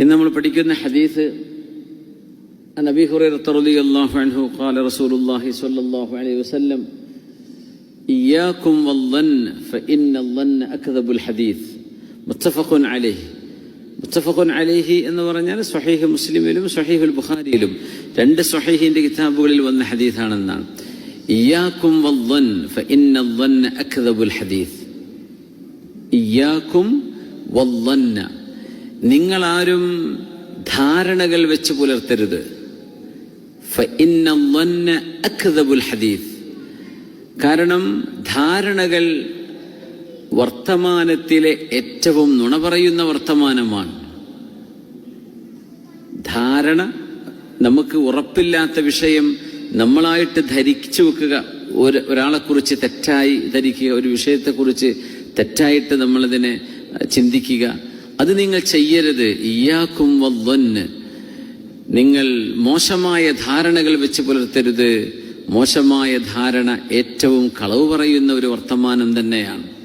ഇന്ന് നമ്മൾ പഠിക്കുന്ന ഹദീസ് നബി ഹുറൈറത്ത് റളിയല്ലാഹു അൻഹു ഖാല റസൂലുള്ളാഹി സ്വല്ലല്ലാഹു അലൈഹി വസല്ലം ഇയ്യാകും വല്ലൻ ഫഇന്ന അക്ദബുൽ ഹദീസ്. മുത്തഫഖുൻ അലൈഹി. മുത്തഫഖുൻ അലൈഹി എന്ന് പറഞ്ഞാൽ സ്വഹീഹ് മുസ്ലിമിലും സ്വഹീഹുൽ ബുഖാരിയിലും രണ്ട് സ്വഹീഹിന്റെ കിതാബുകളിൽ വന്ന ഹദീസാണെന്നാണ്. ഇയ്യാക്കും വല്ലൻ ഫഇന്ന വല്ലൻ അക്ദബുൽ ഹദീസ്. ഇയ്യാക്കും വല്ലൻ നിങ്ങളാരും ധാരണകൾ വെച്ച് പുലർത്തരുത്. ഹദീഫ് കാരണം ധാരണകൾ വർത്തമാനത്തിലെ ഏറ്റവും നുണ പറയുന്ന വർത്തമാനമാണ്. ധാരണ നമുക്ക് ഉറപ്പില്ലാത്ത വിഷയം നമ്മളായിട്ട് ധരിച്ചു വെക്കുക. ഒരു ഒരാളെക്കുറിച്ച് തെറ്റായി ധരിക്കുക ഒരു വിഷയത്തെക്കുറിച്ച് തെറ്റായിട്ട് നമ്മളതിനെ ചിന്തിക്കുക. അത് നിങ്ങൾ ചെയ്യരുത്. ഇയാക്കും വല്ലൊന്ന് നിങ്ങൾ മോശമായ ധാരണകൾ വെച്ച് പുലർത്തരുത്. മോശമായ ധാരണ ഏറ്റവും കളവ് പറയുന്ന ഒരു വർത്തമാനം തന്നെയാണ്.